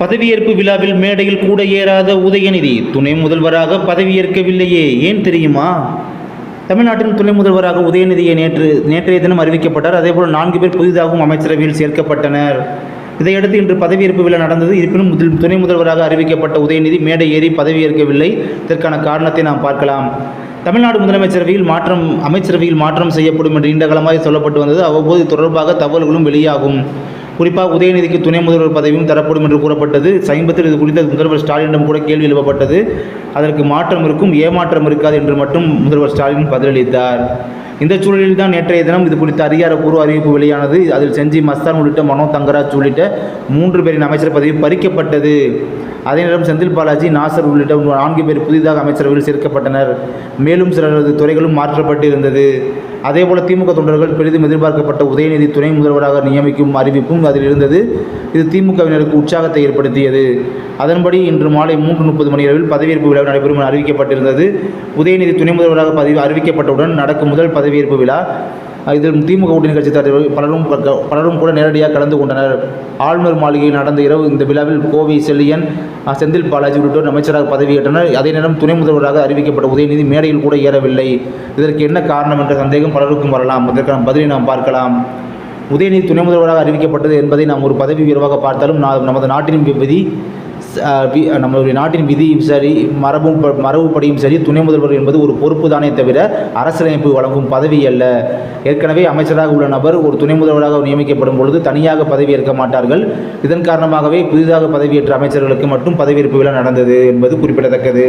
பதவியேற்பு விழாவில் மேடையில் கூட ஏறாத உதயநிதி துணை முதல்வராக பதவியேற்கவில்லையே ஏன் தெரியுமா? தமிழ்நாட்டின் துணை முதல்வராக உதயநிதியை நேற்று நேற்றைய தினம் அறிவிக்கப்பட்டார். அதேபோல் நான்கு பேர் புதிதாகவும் அமைச்சரவையில் சேர்க்கப்பட்டனர். இதையடுத்து இன்று பதவியேற்பு விழா நடந்தது. இருப்பினும் முதல் துணை முதல்வராக அறிவிக்கப்பட்ட உதயநிதி மேடை ஏறி பதவியேற்கவில்லை. இதற்கான காரணத்தை நாம் பார்க்கலாம். தமிழ்நாடு முதலமைச்சரவையில் மாற்றம் அமைச்சரவையில் மாற்றம் செய்யப்படும் என்று நீண்டகாலமாக சொல்லப்பட்டு வந்தது. அவ்வப்போது தொடர்பாக தகவல்களும் வெளியாகும். குறிப்பாக உதயநிதிக்கு துணை முதல்வர் பதவியும் தரப்படும் என்று கூறப்பட்டது. சமீபத்தில் இது குறித்து முதல்வர் ஸ்டாலினிடம் கூட கேள்வி எழுப்பப்பட்டது. அதற்கு மாற்றம் இருக்கும் ஏமாற்றம் இருக்காது என்று மட்டும் முதல்வர் ஸ்டாலின் பதிலளித்தார். இந்த சூழலில் தான் நேற்றைய தினம் இது குறித்த அதிகாரப்பூர்வ அறிவிப்பு வெளியானது. அதில் செஞ்சி மஸ்தான் உள்ளிட்ட மனோ தங்கராஜ் உள்ளிட்ட மூன்று பேரின் அமைச்சர் பதவி பறிக்கப்பட்டது. அதே நேரம் செந்தில் பாலாஜி நாசர் உள்ளிட்ட நான்கு பேர் புதிதாக அமைச்சரவையில் சேர்க்கப்பட்டனர். மேலும் சிலரது துறைகளும் மாற்றப்பட்டு இருந்தது அதேபோல திமுக தொண்டர்கள் பெரிதும் எதிர்பார்க்கப்பட்ட உதயநிதி துணை முதல்வராக நியமிக்கும் அறிவிப்பும் அதில் இருந்தது. இது திமுகவினருக்கு உற்சாகத்தை ஏற்படுத்தியது. அதன்படி இன்று மாலை மூன்று முப்பது மணி அளவில் பதவியேற்பு விழா நடைபெறும் என அறிவிக்கப்பட்டிருந்தது. உதயநிதி துணை முதல்வராக பதவி அறிவிக்கப்பட்டவுடன் நடக்கும் முதல் பதவியேற்பு விழா இதில் திமுக கூட்டணி கட்சி தலைவர்கள் பலரும் பலரும் கூட நேரடியாக கலந்து கொண்டனர். ஆளுநர் மாளிகையில் நடந்த இரவு இந்த விழாவில் கோவை செல்லியன் செந்தில் பாலாஜி உள்ளிட்டோர் அமைச்சராக பதவியேற்றனர். அதே நேரம் துணை முதல்வராக அறிவிக்கப்பட்ட உதயநிதி மேடையில் கூட ஏறவில்லை. இதற்கு என்ன காரணம் என்ற சந்தேகம் பலருக்கும் வரலாம். இதற்கான பதிலை நாம் பார்க்கலாம். உதயநிதி துணை முதல்வராக அறிவிக்கப்பட்டது என்பதை நாம் ஒரு பதவி உயர்வாக பார்த்தாலும் நமது நாட்டின் விபதி விதி நம்மளுடைய நாட்டின் விதியும் சரி மரபும் ப- மரபுப்படியும் சரி துணை முதல்வர் என்பது ஒரு பொறுப்பு தானே தவிர அரசியலமைப்பு வழங்கும் பதவி அல்ல. ஏற்கனவே அமைச்சராக உள்ள நபர் ஒரு துணை முதல்வராக நியமிக்கப்படும் பொழுது தனியாக பதவியேற்க மாட்டார்கள். இதன் காரணமாகவே புதிதாக பதவியேற்ற அமைச்சர்களுக்கு மட்டும் பதவியேற்பு விழா நடந்தது என்பது குறிப்பிடத்தக்கது.